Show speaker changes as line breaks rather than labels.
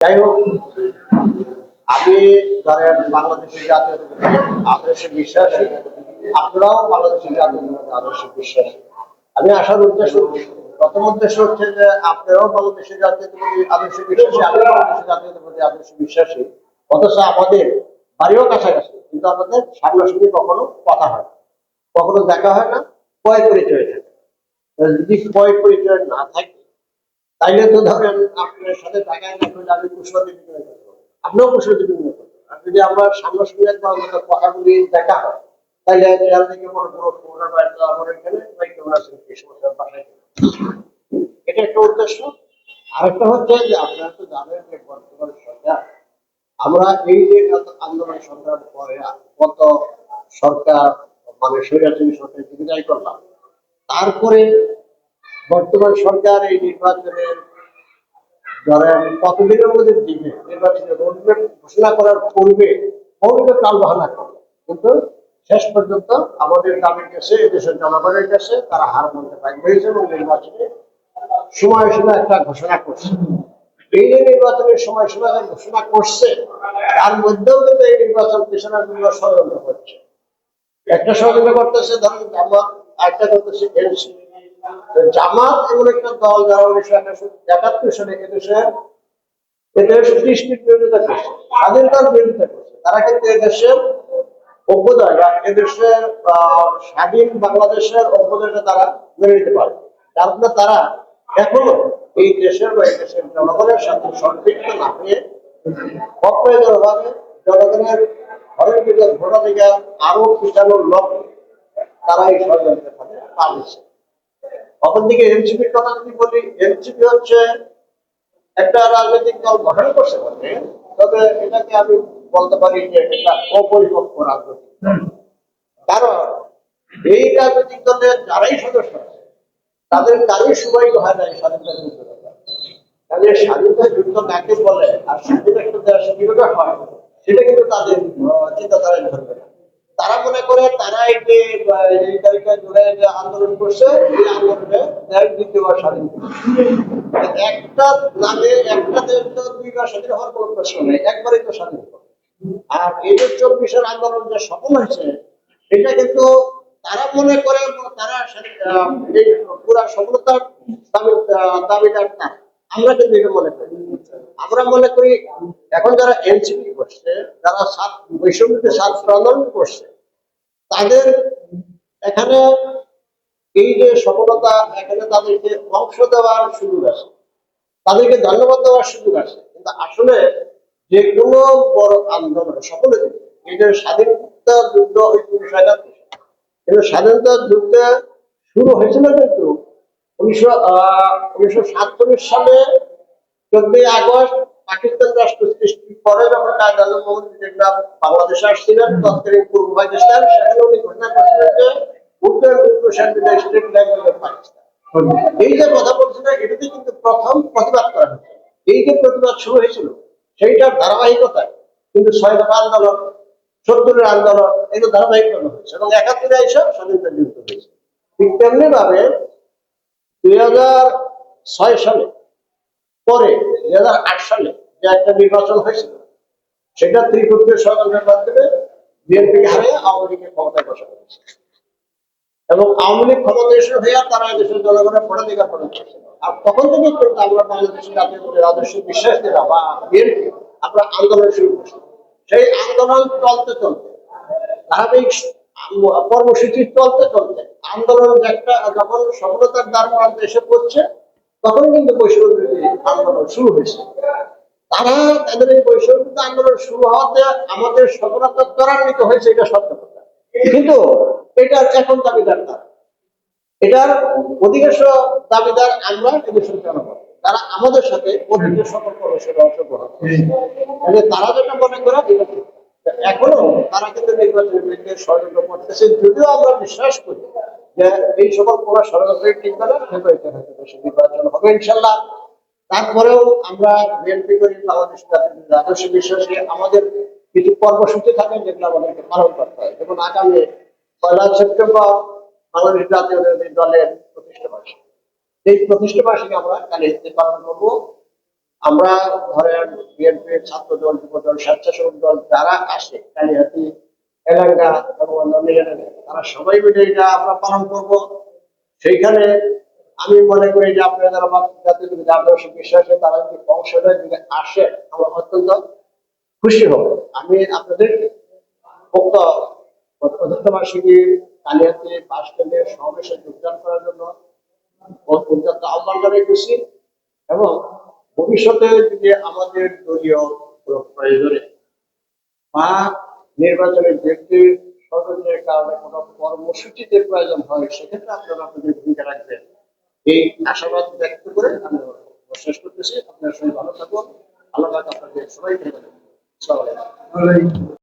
যাই হোক, আমি ধরেন বাংলাদেশের জাতীয় আদর্শে বিশ্বাসী, আপনারাও বাংলাদেশের জাতীয় আদর্শে বিশ্বাসী আমি আসার উদ্দেশ্য, প্রথম উদ্দেশ্য হচ্ছে যে আপনারাও বাংলাদেশের জাতীয়তাবাদী আদর্শে বিশ্বাসী আমি বাংলাদেশের জাতীয়তাবাদী আদর্শে বিশ্বাসী অথচ আমাদের বাড়িও কাছাকাছি, কিন্তু আমাদের সামনাসামনি কখনো কথা হয়। কখনো দেখা হয় না, পয় পরিচয় থাকে যদি পয় পরিচয় না থাকে তাইলে তো ধরেন আপনার সাথে দেখায় না করলে আমি কুশলতি বিনিময় করতে পারব আপনিও কুশলতি বিনিময় করতে পারবেন। আর যদি আমরা সামনাসামনি একবার আমাদের কথাগুলি দেখা হয়, তাইলে এখান থেকে মনে করো বাইরে আমার এখানে বা কেমন আছেন এই সমস্ত বাসায় এটা একটা উদ্দেশ্য। আরেকটা হচ্ছে যে আপনারা তো জানেন যে বর্তমান সরকার, আমরা এই যে আন্দোলন সংগ্রাম পরে কত সরকার মানে স্বৈরাচারী সরকার বিদায় করলাম, তারপরে বর্তমান সরকার এই নির্বাচনের কতদিনের মধ্যে দিবে নির্বাচনের রোডম্যাপ ঘোষণা করার পূর্বে করে কিন্তু শেষ পর্যন্ত আমাদের কাছে জনগণের কাছে তারা হার মানতে হয়েছে এবং নির্বাচনে সময়সীমা একটা ঘোষণা করছে। এই যে নির্বাচনের ঘোষণা করছে, তার মধ্যেও কিন্তু এই নির্বাচন পেছনের জন্য ষড়যন্ত্র করছে একটা ষড়যন্ত্র করতেছে, ধরেন জামাত একটা করতেছে এনসি জামাত এমন একটা দল যারা উনিশশো একাত্তর সালে সৃষ্টির বিরোধিতা করছে, স্বাধীনতার বিরোধিতা করছে। তারা কিন্তু এদেশের অভ্যুদয় বা এদেশের স্বাধীন বাংলাদেশের অভ্যুদয়টা তারা মেনে নিতে পারে। তার তারা এখনও এই দেশের বা জনগণের সাথে সম্পৃক্ত না হয়ে অপ্রয়োজনভাবে জনগণের ঘরের ভিতর ভোটাধিকার আরও পিছানোর লক্ষ্যে তারা এই ষড়যন্ত্রের সাথে পা দিচ্ছে। অপরদিকে এনসিপির কথা যদি বলি এনসিপি হচ্ছে একটা রাজনৈতিক দল গঠন করছে বটে তবে এটাকে আমি বলতে পারি যে এটা অপরিপক্ক রাজনৈতিক কারণ এই রাজনৈতিক দলের যারাই সদস্য আছে তাদের কারোই সবাই হয় না এই স্বাধীনতা যুদ্ধ তাহলে স্বাধীনতা যুদ্ধ কাকে বলে আর স্বাধীনতা দেশ কীভাবে হয় সেটা কিন্তু তাদের চিন্তাধারায় ধরবে না। তারা মনে করে তারা এই যে এই তারিখে জুড়ে যে আন্দোলন করছে, এই আন্দোলনে দ্বিতীয়বার স্বাধীন একটা নামে, একটা দেশ তো দুইবার স্বাধীন হওয়ার কোনো প্রশ্ন নেই, একবারই তো স্বাধীন আর এই যে চব্বিশের আন্দোলন যে সফল হয়েছে, এটা কিন্তু তারা মনে করে তারা পুরা সফলতার দাবি দাবিদার না। আমরা কিন্তু এটা মনে করি। আমরা মনে করি এখন যারা এনসিপি করছে, যারা সাত বৈষম্যতে ছাত্র আন্দোলন করছে তাদের এখানে এই যে সফলতা, এখানে তাদেরকে অংশ দেওয়ার সুযোগ আছে তাদেরকে ধন্যবাদ দেওয়ার সুযোগ আছে কিন্তু আসলে যে কোনো বড় আন্দোলন, সকলে এই যে স্বাধীনতা যুদ্ধ উনিশশো একাত্তর কিন্তু স্বাধীনতা যুদ্ধ শুরু হয়েছিল কিন্তু উনিশশো সালে চোদ্দই আগস্ট পাকিস্তান রাষ্ট্র সৃষ্টির পরে যখন কায়দা আলম মোহাম্মদ বাংলাদেশে আসছিলেন তৎকালীন পূর্ব পাকিস্তান, সেখানে উনি ঘোষণা করছিলেন যে উত্তর পূর্ব central state language of Pakistan. এই যে কথা বলছিল এটাতে কিন্তু প্রথম প্রতিবাদ করা হয়েছে। এই যে প্রতিবাদ শুরু হয়েছিল, সেইটার ধারাবাহিকতায় কিন্তু ছয় দফা আন্দোলন, সত্তরের আন্দোলন এই এগুলো ধারাবাহিকভাবে হয়েছে এবং একাত্তরে এসে স্বাধীনতা যুক্ত হয়েছে। ঠিক তেমনি ভাবে দুই হাজার ছয় সালে পরে, দুই হাজার আট সালে যে একটা নির্বাচন হয়েছিল, সেটা ত্রিপুরীয় সরকারের মাধ্যমে বিএনপি হারিয়ে আওয়ামী লীগের ক্ষমতায় বসানো হয়েছে। এবং আওয়ামী লীগ ক্ষমতা এসে হয়ে তারা দেশের জনগণের ভোটাধিকার প্রদান করছে আর তখন থেকে কিন্তু আমরা বাংলাদেশের জাতীয় আদর্শ বিশ্বাস দিলাম বা বিএনপি আমরা আন্দোলন শুরু করছি। সেই আন্দোলন চলতে চলতে, ধারাবাহিক কর্মসূচি চলতে চলতে আন্দোলন একটা যখন সফলতার দ্বার এসে পড়ছে, তখন কিন্তু বৈষম্য আন্দোলন শুরু হয়েছে। তারা তাদের এই বৈষম্য আন্দোলন শুরু হওয়াতে আমাদের সফলতা ত্বরান্বিত হয়েছে, এটা সত্য কথা। কিন্তু এটার এখন দাবিদার তারা। এটার অধিকাংশ দাবিদার আমরা এদেশের জনগণ তারা আমাদের সাথে অধিকের সকল অংশগ্রহণ করছে। তারা যেটা মনে করে এখনও তারা কিন্তু নির্বাচনের ষড়যন্ত্র করতেছে। যদিও আমরা বিশ্বাস করি যে এই সকল কোন ষড়যন্ত্র টিকবে না ফেব্রুয়ারিতে হয়তো দেশে নির্বাচন হবে, ইনশাল্লাহ। তারপরেও আমরা বিএনপি করি বাংলাদেশ জাতীয় আদর্শ বিশ্বাসী আমাদের কিছু কর্মসূচি থাকে যেগুলো আমাদেরকে পালন করতে হয়। যেমন আগামী পয়লা সেপ্টেম্বর বাংলাদেশ জাতীয় দলের প্রতিষ্ঠা বার্ষিকী। এই প্রতিষ্ঠা বার্ষিকী আমরা কালীতে পালন করব। আমরা ধরেন বিএনপি ছাত্র দল, যুব দল, স্বেচ্ছাসেবক দল যারা আসে, কালিহাতি এলাকা তারা সবাই মিলে এটা আমরা পালন করব। সেইখানে আমি মনে করি যে আপনারা যারা জাতীয় যদি আদর্শ বিশ্বাসে তারা যদি অংশটা যদি আসে, আমরা অত্যন্ত খুশি হব। আমি আপনাদের উক্ত প্রধানবার্ষিকী কালিয়াতে বাস সমাবেশে যোগদান করার জন্য পর্যাপ্ত আহ্বান জানাইতেছি এবং ভবিষ্যতে যদি আমাদের দলীয় প্রয়োজনে বা নির্বাচনের ব্যক্তির সৌজন্যের কারণে কোনো কর্মসূচিতে প্রয়োজন হয়, সেক্ষেত্রে আপনারা আপনাদের ভূমিকা রাখবেন। এই আশাবাদ ব্যক্ত করে আমি শেষ করতেছি। আপনার সঙ্গে ভালো থাকুন। আল্লাহ আপনাদের সবাইকে